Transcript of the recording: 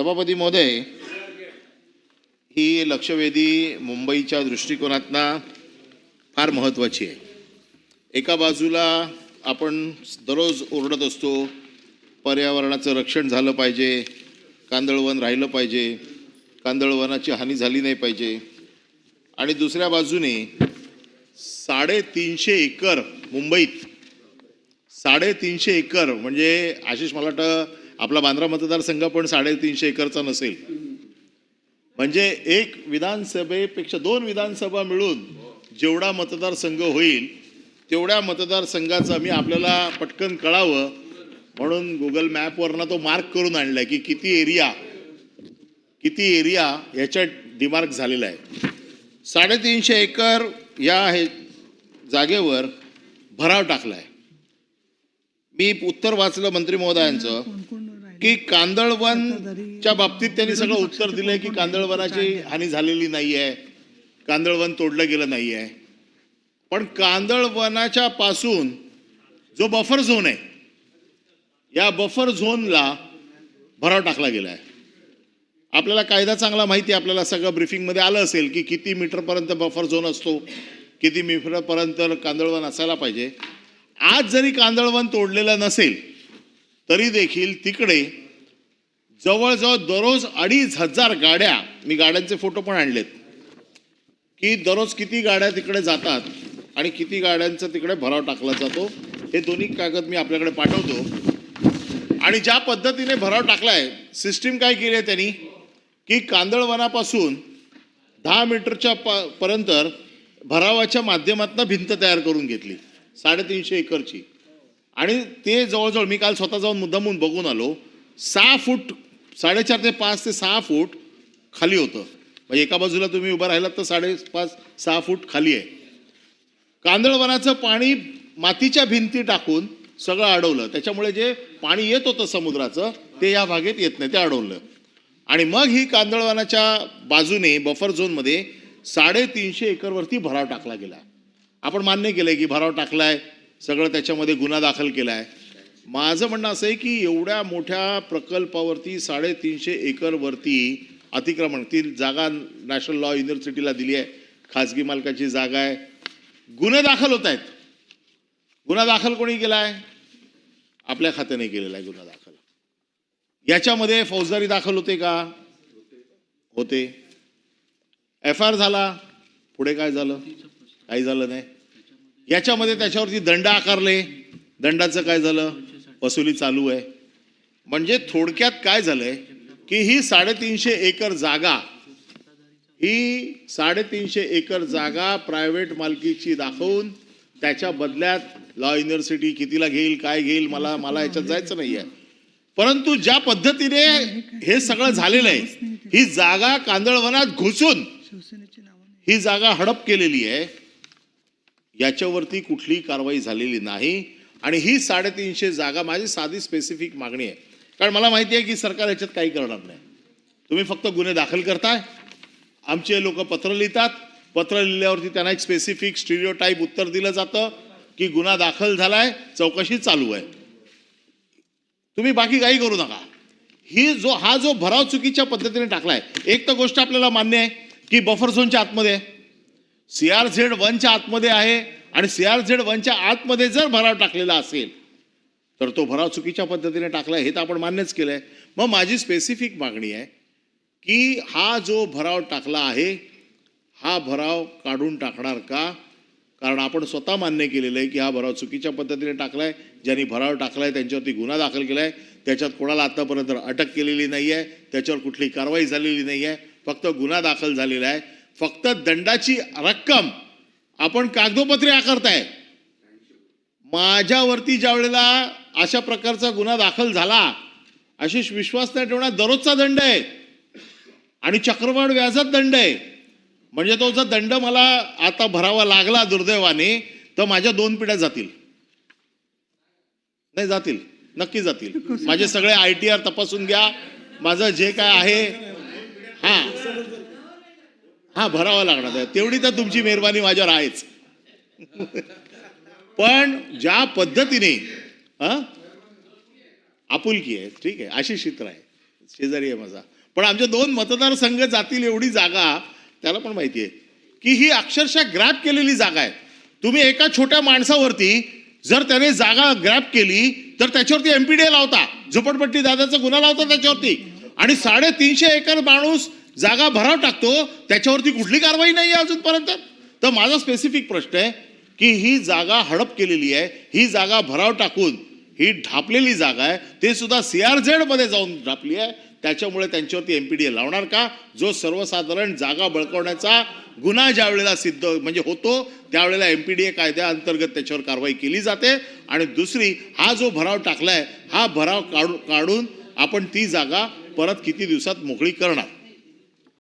सभापती महोदय ही लक्षवेधी मुंबईच्या दृष्टिकोनातना फार महत्त्वाची आहे. एका बाजूला आपण दररोज ओरडत असतो पर्यावरणाचं रक्षण झालं पाहिजे कांदळवन राहिलं पाहिजे कांदळवनाची हानी झाली नाही पाहिजे. आणि दुसऱ्या बाजूने साडेतीनशे एकर मुंबईत साडेतीनशे एकर म्हणजे आशिष मला वाटतं आपला बांद्रा मतदारसंघ पण साडेतीनशे एकरचा नसेल. म्हणजे एक विधानसभेपेक्षा दोन विधानसभा मिळून जेवढा मतदारसंघ होईल तेवढ्या मतदारसंघाचं मी आपल्याला पटकन कळावं. म्हणून गुगल मॅपवरनं तो मार्क करून आणलाय की किती एरिया किती एरिया याच्यात डिमार्क झालेला आहे. साडेतीनशे एकर या हे जागेवर भराव टाकलाय. मी उत्तर वाचलं मंत्री महोदयांचं. की कांदळवनच्या बाबतीत त्यांनी सगळं उत्तर दिलंय की कांदळवनाची हानी झालेली नाही आहे कांदळवन तोडलं गेलं नाही आहे पण कांदळवनाच्या पासून जो बफर झोन आहे या बफर झोनला भराव टाकला गेला आहे आपल्याला कायदा चांगला माहिती आहे आपल्याला सगळं ब्रिफिंगमध्ये आलं असेल की किती मीटरपर्यंत बफर झोन असतो किती मीटरपर्यंत कांदळवन असायला पाहिजे. आज जरी कांदळवन तोडलेलं नसेल तरी देखील तिकडे जवळजवळ दररोज अडीच हजार गाड्या मी गाड्यांचे फोटो पण आणलेत की दररोज किती गाड्या तिकडे जातात आणि किती गाड्यांचा तिकडे भराव टाकला जातो हे दोन्ही कागद मी आपल्याकडे पाठवतो. आणि ज्या पद्धतीने भराव टाकलाय सिस्टीम काय केली आहे त्यांनी की कांदळवनापासून दहा मीटरच्या प पर्यंत भरावाच्या माध्यमातून भिंत तयार करून घेतली साडेतीनशे एकरची. आणि ते जवळजवळ मी काल स्वतः जाऊन मुद्दामून बघून आलो सहा फूट साडेचार ते पाच ते सहा फूट खाली होतं. म्हणजे एका बाजूला तुम्ही उभं राहिलात तर साडेपाच सहा फूट खाली आहे. कांदळवनाचं पाणी मातीच्या भिंती टाकून सगळं अडवलं. त्याच्यामुळे जे पाणी येत होतं समुद्राचं ते या भागेत येत नाही ते अडवलं. आणि मग ही कांदळवनाच्या बाजूने बफर झोनमध्ये साडेतीनशे एकरवरती भराव टाकला गेला. आपण मान्य केलं की भराव टाकलाय. सगळं त्याच्यामध्ये गुन्हा दाखल केला आहे. माझं म्हणणं असं आहे की एवढ्या मोठ्या प्रकल्पावरती साडेतीनशे एकरवरती अतिक्रमण ती जागा नॅशनल लॉ युनिव्हर्सिटीला दिली आहे. खाजगी मालकाची जागा आहे. गुन्हे दाखल होत आहेत. गुन्हा दाखल कोणी केला आहे? आपल्या खात्याने केलेला आहे गुन्हा दाखल. याच्यामध्ये फौजदारी दाखल होते का? होते. एफ आय आर झाला. पुढे काय झालं? काही झालं नाही. याच्यामध्ये त्याच्यावरती दंड आकारले. दंडाचं काय झालं? वसुली चालू आहे. म्हणजे थोडक्यात काय झालंय? की ही साडेतीनशे एकर जागा ही साडेतीनशे एकर जागा प्रायव्हेट मालकीची दाखवून त्याच्या बदल्यात लॉ युनिव्हर्सिटी कितीला घेईल काय घेईल मला मला याच्यात जायचं नाही आहे परंतु ज्या पद्धतीने हे सगळं झालेलं आहे ही जागा कांदळवनात घुसून ही जागा हडप केलेली आहे. याच्यावरती कुठलीही कारवाई झालेली नाही. आणि ही साडेतीनशे जागा माझी साधी स्पेसिफिक मागणी आहे. कारण मला माहिती आहे की सरकार याच्यात काही करणार नाही. तुम्ही फक्त गुन्हे दाखल करताय. आमचे लोक पत्र लिहितात. पत्र लिहिल्यावरती त्यांना एक स्पेसिफिक स्टिरिओ टाईप उत्तर दिलं जातं की गुन्हा दाखल झालाय चौकशी चालू आहे. तुम्ही बाकी काही करू नका. ही जो हा जो भराव चुकीच्या पद्धतीने टाकलाय एक तर गोष्ट आपल्याला मान्य आहे की बफर झोनच्या आतमध्ये आहे. सी आर झेड वनच्या आतमध्ये आहे आणि सी आर झेड वनच्या आतमध्ये जर भराव टाकलेला असेल तर तो भराव चुकीच्या पद्धतीने टाकला हे तर आपण मान्यच केलं आहे मग माझी स्पेसिफिक मागणी आहे की हा जो भराव टाकला आहे हा भराव काढून टाकणार का? कारण आपण स्वतः मान्य केलेलं आहे की हा भराव चुकीच्या पद्धतीने टाकला आहे ज्यांनी भराव टाकला आहे त्यांच्यावरती गुन्हा दाखल केला आहे त्याच्यात कोणाला आत्तापर्यंत अटक केलेली नाही आहे त्याच्यावर कुठली कारवाई झालेली नाही आहे फक्त गुन्हा दाखल झालेला आहे. फक्त दंडाची रक्कम आपण कागदोपत्री आकारताय. माझ्यावरती ज्या वेळेला अशा प्रकारचा गुन्हा दाखल झाला आशिष विश्वास नाही ठेवणार. दररोजचा दंड आहे. आणि चक्रवाढ व्याजात दंड आहे. म्हणजे तो जर दंड मला आता भरावा लागला दुर्दैवाने तर माझ्या दोन पिढ्या जातील. नाही जातील. नक्की जातील. माझे सगळे आय टी आर तपासून घ्या. माझं जे काय आहे. हां. हा भरावा लागणार. आहे तेवढी तर तुमची मेहरबानी माझ्यावर आहेच. पण ज्या पद्धतीने आपुलकी आहे ठीक आहे अशी चित्र आहे. शेजारी आहे माझा. पण आमचे दोन मतदारसंघ जातील एवढी जागा त्याला पण माहिती आहे की ही अक्षरशः ग्रॅप केलेली जागा आहे. तुम्ही एका छोट्या माणसावरती जर त्याने जागा ग्रॅप केली तर त्याच्यावरती एमपीडीए लावता. झोपडपट्टी दादाचा गुन्हा लावता त्याच्यावरती. आणि साडेतीनशे एकर माणूस जागा भराव टाकतो त्याच्यावरती कुठली कारवाई नाही आहे अजूनपर्यंत? तर माझा स्पेसिफिक प्रश्न आहे की ही जागा हडप केलेली आहे ही जागा भराव टाकून ही ढापलेली जागा आहे ते सुद्धा सी आर झेडमध्ये जाऊन ढापली आहे. त्याच्यामुळे त्यांच्यावरती एम पी डी ए लावणार का? जो सर्वसाधारण जागा बळकवण्याचा गुन्हा ज्या वेळेला सिद्ध म्हणजे होतो त्यावेळेला एम पी डी ए कायद्याअंतर्गत त्याच्यावर कारवाई केली जाते. आणि दुसरी हा जो भराव टाकलाय हा भराव काढून काढून आपण ती जागा परत किती दिवसात मोकळी करणार?